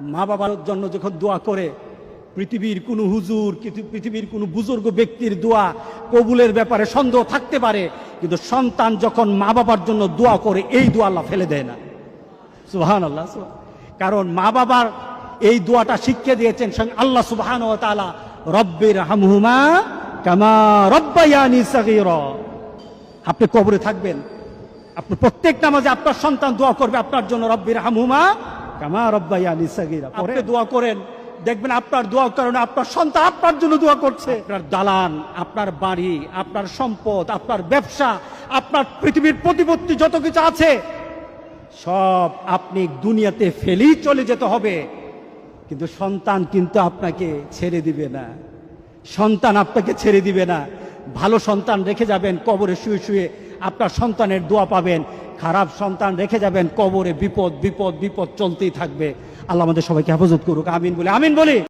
মা বাবার জন্য যখন দোয়া করে, পৃথিবীর কোনো হুজুর পৃথিবীর কোনো বুজুর্গ ব্যক্তির দোয়া কবুলের ব্যাপারে সন্দেহ থাকতে পারে, কিন্তু সন্তান যখন মা বাবার জন্য দোয়া করে, এই দোয়া আল্লাহ ফেলে দেয় না। সুবহান। আল্লাহ কারণ মা বাবার এই দোয়াটা শিখিয়ে দিয়েছেন স্বয়ং আল্লাহ সুবহান ও তাআলা রব্বির হামহুমা কামা সাগীরা। আপনি কবরে থাকবেন। আপনি প্রত্যেক নামাজে আপনার সন্তান দোয়া করবে, আপনার জন্য রব্বির হামহুমা কামা রব্বায়ানি সাগীরা পরে দোয়া করেন দেখবেন আপনার দোয়ার কারণে আপনার সন্তান আপনার জন্য দোয়া করছে। আপনার দালান আপনার বাড়ি আপনার সম্পদ আপনার ব্যবসা আপনার পৃথিবীর প্রতিপত্তি যত কিছু আছে সব আপনি দুনিয়াতে ফেলেই চলে যেতে হবে। কিন্তু সন্তান কিন্তু আপনাকে ছেড়ে দিবে না। সন্তান আপনাকে ছেড়ে দিবে না। ভালো সন্তান রেখে যাবেন কবরে শুয়ে শুয়ে আপনার সন্তানের দোয়া পাবেন। খারাপ সন্তান রেখে যাবেন, কবরে বিপদ বিপদ বিপদ চলতেই থাকবে। আল্লাহ আমাদের সবাইকে হেফাজত করুক, আমিন বলে, আমিন বলি।